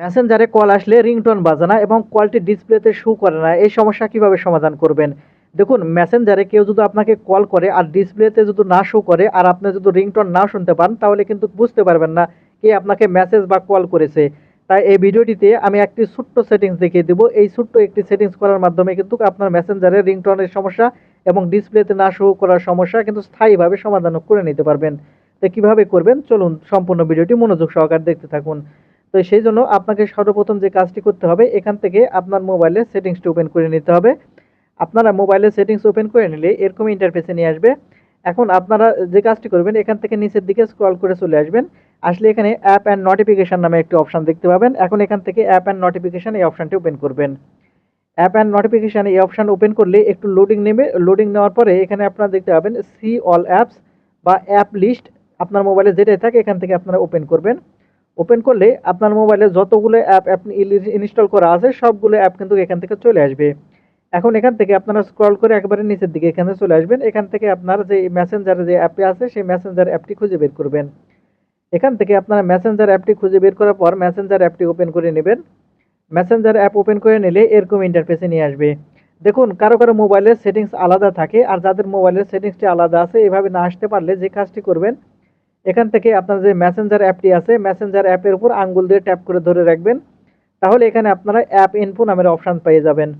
মেসেঞ্জারে কল আসলে রিংটোন বাজে না এবং কলটি ডিসপ্লেতে শো করে না। এই সমস্যা কীভাবে সমাধান করবেন? দেখুন মেসেঞ্জারে কেউ যদি আপনাকে কল করে আর ডিসপ্লেতে যদি না শো করে আর আপনি যদি রিংটোন না শুনতে পান, তাহলে কিন্তু বুঝতে পারবেন না কে আপনাকে মেসেজ বা কল করেছে। তাই এই ভিডিওটিতে আমি একটি ছোট্ট সেটিংস দেখিয়ে দেবো। এই ছোট্ট একটি সেটিংস করার মাধ্যমে কিন্তু আপনার মেসেঞ্জারে রিংটোনের সমস্যা এবং ডিসপ্লেতে না শো করার সমস্যা কিন্তু স্থায়ীভাবে সমাধান করে নিতে পারবেন। তো কীভাবে করবেন? চলুন, সম্পূর্ণ ভিডিওটি মনোযোগ সহকারে দেখতে থাকুন। তো সেই জন্য আপনাকে সর্বপ্রথম যে কাজটি করতে হবে, এখান থেকে আপনার মোবাইলের সেটিংসটি ওপেন করে নিতে হবে। আপনারা মোবাইলের সেটিংস ওপেন করে নিলে এরকম ইন্টারফেসে নিয়ে আসবে। এখন আপনারা যে কাজটি করবেন, এখান থেকে নিচের দিকে স্ক্রল করে চলে আসবেন। আসলে এখানে অ্যাপ অ্যান্ড নোটিফিকেশন নামে একটি অপশান দেখতে পাবেন। এখন এখান থেকে অ্যাপ অ্যান্ড নোটিফিকেশন এই অপশনটি ওপেন করবেন। অ্যাপ অ্যান্ড নোটিফিকেশান এই অপশান ওপেন করলে একটু লোডিং নেবে। লোডিং নেওয়ার পরে এখানে আপনারা দেখতে পাবেন সি অল অ্যাপস বা অ্যাপ লিস্ট আপনার মোবাইলে যেটাই থাকে, এখান থেকে আপনারা ওপেন করবেন। ওপেন করলে আপনার মোবাইলে যতগুলো অ্যাপ আপনি ইনস্টল করা আছে, সবগুলো অ্যাপ কিন্তু এখান থেকে চলে আসবে। এখন এখান থেকে আপনারা স্ক্রল করে একবারে নিচের দিকে এখানে চলে আসবেন। এখান থেকে আপনার যে মেসেঞ্জারে যে অ্যাপটি আছে, সেই মেসেঞ্জার অ্যাপটি খুঁজে বের করবেন। এখান থেকে আপনারা মেসেঞ্জার অ্যাপটি খুঁজে বের করার পর মেসেঞ্জার অ্যাপটি ওপেন করে নেবেন। মেসেঞ্জার অ্যাপ ওপেন করে নিলে এরকম ইন্টারফেসে নিয়ে আসবে। দেখুন, কারও কারও মোবাইলের সেটিংস আলাদা থাকে, আর যাদের মোবাইলের সেটিংসটি আলাদা আছে, এভাবে না আসতে পারলে যে কাজটি করবেন এখান থেকে আপনার যে মেসেঞ্জার অ্যাপটি আছে মেসেঞ্জার অ্যাপের উপর আঙ্গুল দিয়ে ট্যাপ করে ধরে রাখবেন। তাহলে এখানে আপনারা অ্যাপ ইনফো নামের অপশান পেয়ে যাবেন।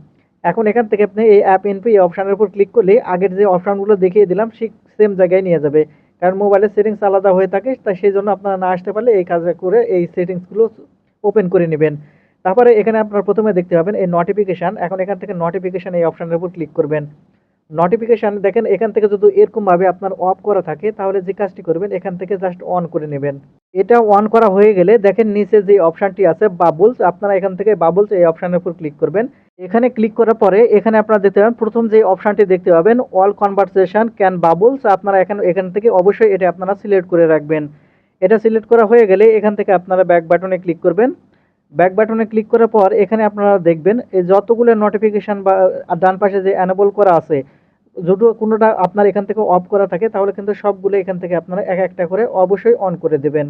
এখন এখান থেকে আপনি এই অ্যাপ ইনফো এই অপশানের উপর ক্লিক করলে আগের যে অপশানগুলো দেখিয়ে দিলাম ঠিক সেম জায়গায় নিয়ে যাবে। কারণ মোবাইলের সেটিংস আলাদা হয়ে থাকে, তাই সেই জন্য আপনারা না আসতে পারলে এই কাজ করে এই সেটিংসগুলো ওপেন করে নেবেন। তারপরে এখানে আপনার প্রথমে দেখতে পাবেন এই নোটিফিকেশান এখন এখান থেকে নোটিফিকেশান এই অপশানের উপর ক্লিক করবেন। নোটিফিকেশান দেখেন, এখান থেকে যদি এরকমভাবে আপনার অফ করা থাকে, তাহলে যে কাজটি করবেন, এখান থেকে জাস্ট অন করে নেবেন। এটা অন করা হয়ে গেলে দেখেন নিচে যে অপশানটি আছে বাবলস আপনারা এখান থেকে বাবলস এই অপশানের উপর ক্লিক করবেন। এখানে ক্লিক করার পরে এখানে আপনারা দেখতে পাবেন, প্রথম যে অপশানটি দেখতে পাবেন অল কনভারসেশন ক্যান বাবলস আপনারা এখানে, এখান থেকে অবশ্যই এটা আপনারা সিলেক্ট করে রাখবেন। এটা সিলেক্ট করা হয়ে গেলে এখান থেকে আপনারা ব্যাক বাটনে ক্লিক করবেন। ব্যাক বাটনে ক্লিক করার পর এখানে আপনারা দেখবেন, এই যতগুলো নোটিফিকেশান বা ডান পাশে যে অ্যানেবল করা আছে যদি কোনোটা আপনার এখান থেকে অফ করা থাকে, তাহলে কিন্তু সবগুলো এখান থেকে আপনারা এক একটা করে অবশ্যই অন করে দেবেন।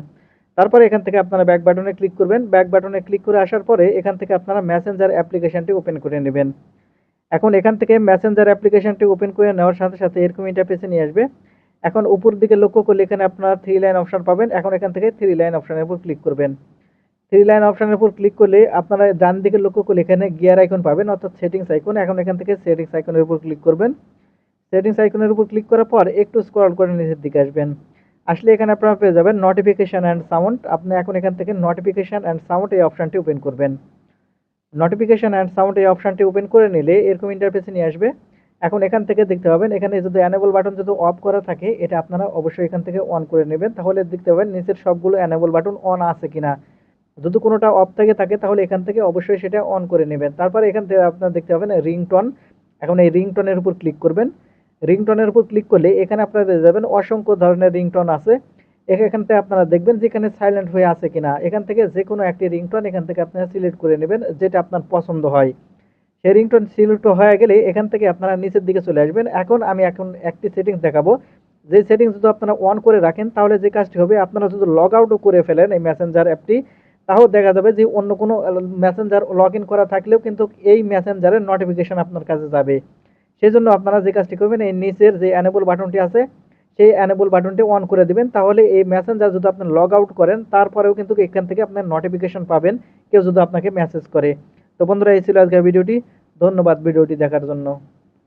তারপরে এখান থেকে আপনারা ব্যাক বাটনে ক্লিক করবেন। ব্যাক বাটনে ক্লিক করে আসার পরে এখান থেকে আপনারা ম্যাসেঞ্জার অ্যাপ্লিকেশনটি ওপেন করে নেবেন। এখন এখান থেকে ম্যাসেঞ্জার অ্যাপ্লিকেশনটি ওপেন করে নেওয়ার সাথে সাথে এরকম ইন্টারফেসে নিয়ে আসবে। এখন উপর দিকে লক্ষ্য করলে এখানে আপনারা থ্রি লাইন অপশান পাবেন। এখন এখান থেকে থ্রি লাইন অপশানের উপর ক্লিক করবেন। থ্রি লাইন অপশানের উপর ক্লিক করলে আপনারা ডান দিকে লক্ষ্য করলে এখানে গিয়ার আইকন পাবেন, অর্থাৎ সেটিংস আইকন এখন এখান থেকে সেটিংস আইকনের উপর ক্লিক করবেন। সেটিংস আইকনের উপর ক্লিক করার পর একটু স্ক্রল করে নিচের দিকে আসবেন। আসলে এখানে আপনারা পেয়ে যাবেন নোটিফিকেশান অ্যান্ড সাউন্ড আপনি এখন এখান থেকে নোটিফিকেশান অ্যান্ড সাউন্ড এই অপশানটি ওপেন করবেন। নোটিফিকেশান অ্যান্ড সাউন্ড এই অপশানটি ওপেন করে নিলে এরকম ইন্টারফেসে নিয়ে আসবে। এখন এখান থেকে দেখতে পাবেন, এখানে যদি অ্যানেবল বাটন যদি অফ করা থাকে, এটা আপনারা অবশ্যই এখান থেকে অন করে নেবেন। তাহলে দেখতে পাবেন নিচের সবগুলো অ্যানেবল বাটন অন আছে কিনা। যদি কোনোটা অফ থেকে থাকে, তাহলে এখান থেকে অবশ্যই সেটা অন করে নেবেন। তারপরে এখান থেকে আপনারা দেখতে পাবেন রিংটন এখন এই রিংটনের উপর ক্লিক করবেন। রিংটনের উপর ক্লিক করলে এখানে আপনারা পেয়ে যাবেন অসংখ্য ধরনের রিংটন আছে। এখান থেকে আপনারা দেখবেন যেখানে সাইলেন্ট হয়ে আছে কিনা। এখান থেকে যে কোনো একটি রিংটন এখান থেকে আপনারা সিলেক্ট করে নেবেন, যেটা আপনার পছন্দ হয়। সেই রিংটন সিলেক্ট হয়ে গেলে এখান থেকে আপনারা নিচের দিকে চলে আসবেন। এখন আমি এখন একটি সেটিংস দেখাবো। যে সেটিংস যদি আপনারা অন করে রাখেন, তাহলে যে কাজটি হবে, আপনারা যদি লগ আউটও করে ফেলেন এই মেসেঞ্জার অ্যাপটি তাও দেখা যাবে যে অন্য কোনো মেসেঞ্জার লগ ইন করা থাকলেও কিন্তু এই মেসেঞ্জারের নোটিফিকেশান আপনার কাছে যাবে। সেই জন্য আপনারা যে কাজটি করবেন, এই নিচের যে অ্যানেবল বাটনটি আছে, সেই অ্যানেবল বাটনটি অন করে দিবেন। তাহলে এই মেসেঞ্জার যদি আপনি লগ আউট করেন, তারপরেও কিন্তু এখান থেকে আপনার নোটিফিকেশন পাবেন, কেউ যদি আপনাকে মেসেজ করে। তো বন্ধুরা, এই ছিল আজকের ভিডিওটি। ধন্যবাদ ভিডিওটি দেখার জন্য।